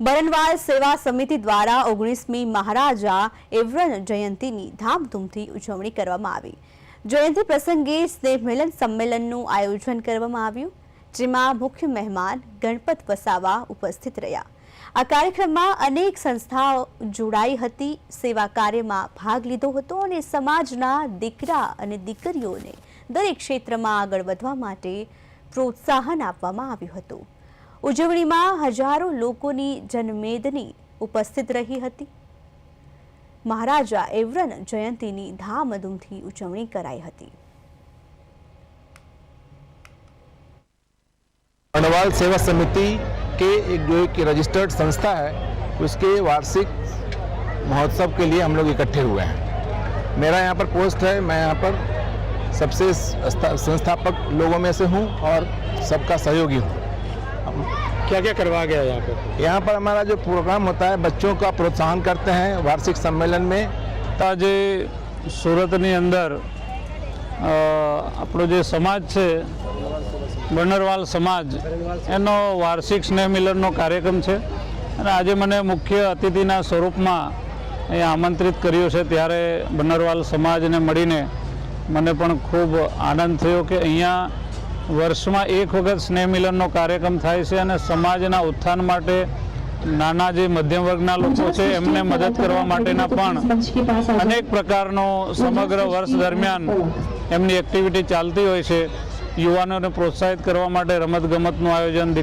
બરનવાલ સેવા સમિતિ દ્વારા ઓગણીસમી મહારાજા એવરન જયંતીની ધામધૂમથી ઉજવણી કરવામાં આવી. જયંતી પ્રસંગે સ્નેહ મિલન સંમેલનનું આયોજન કરવામાં આવ્યું, જેમાં મુખ્ય મહેમાન ગણપત વસાવા ઉપસ્થિત રહ્યા. આ કાર્યક્રમમાં અનેક સંસ્થાઓ જોડાઈ હતી, સેવા કાર્યમાં ભાગ લીધો હતો અને સમાજના દીકરા અને દીકરીઓને દરેક ક્ષેત્રમાં આગળ વધવા માટે પ્રોત્સાહન આપવામાં આવ્યું હતું. ઉજવણીમાં હજારો લોકોની જનમેદની ઉપસ્થિત રહી હતી મહારાજા એવરન જયંતીની ધામધૂમથી ઉજવણી કરાઈ હતી बनवाल सेवा समिति के एक जो एक रजिस्टर्ड संस्था है उसके वार्षिक महोत्सव के लिए हम लोग इकट्ठे हुए हैं मेरा यहाँ पर पोस्ट है मैं यहाँ पर सबसे स्था- संस्थापक लोगों में से हूँ और सबका सहयोगी हूँ क्या क्या करवा गया यहाँ पे यहाँ पर हमारा जो प्रोग्राम होता है बच्चों का प्रोत्साहन करते हैं वार्षिक सम्मेलन में આજે સુરતની અંદર અ, આપણો જે સમાજ છે બનરવાલ સમાજ એનો વાર્ષિક સ્નેહ મિલનનો કાર્યક્રમ છે અને આજે મને મુખ્ય અતિથિના સ્વરૂપમાં અહીંયા આમંત્રિત કર્યો છે ત્યારે બનરવાલ સમાજને મળીને મને પણ ખૂબ આનંદ થયો કે અહીંયા વર્ષમાં એક વખત સ્નેહ મિલનનો કાર્યક્રમ થાય છે અને સમાજના ઉત્થાન માટે નાના જે મધ્યમ વર્ગના લોકો છે, એમને મદદ કરવા માટેના પણ અનેક પ્રકારનો સમગ્ર વર્ષ દરમિયાન એમની એક્ટિવિટી ચાલતી હોય છે. યુવાનોને પ્રોત્સાહિત કરવા માટે રમતગમતનું આયોજન